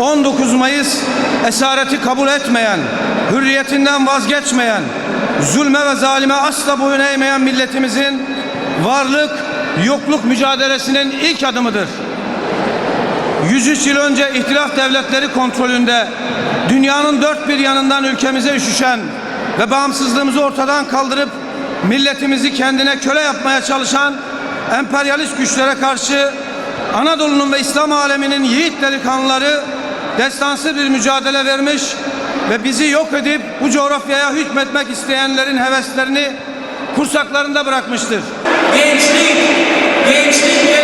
19 Mayıs esareti kabul etmeyen, hürriyetinden vazgeçmeyen, zulme ve zalime asla boyun eğmeyen milletimizin varlık, yokluk mücadelesinin ilk adımıdır. 103 yıl önce ihtilaf devletleri kontrolünde dünyanın dört bir yanından ülkemize üşüşen ve bağımsızlığımızı ortadan kaldırıp milletimizi kendine köle yapmaya çalışan emperyalist güçlere karşı Anadolu'nun ve İslam aleminin yiğit delikanlıları destansı bir mücadele vermiş ve bizi yok edip bu coğrafyaya hükmetmek isteyenlerin heveslerini kursaklarında bırakmıştır. Gençlik, gençlik